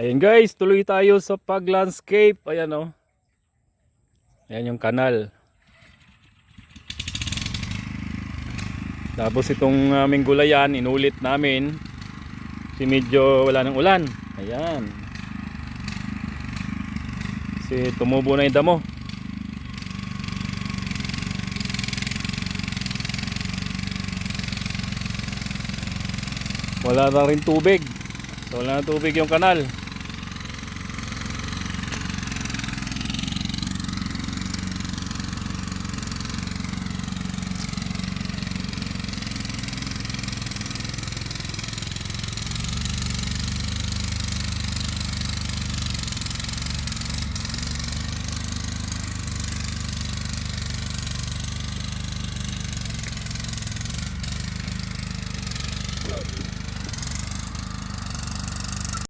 Ayan guys, tuloy tayo sa pag-landscape. Ayan oh. Ayan yung kanal. Tapos itong aming gulayan, inulit namin. Si medyo wala ng ulan. Ayan. Kasi tumubo na yung damo. Wala na rin tubig. So, wala na tubig yung kanal.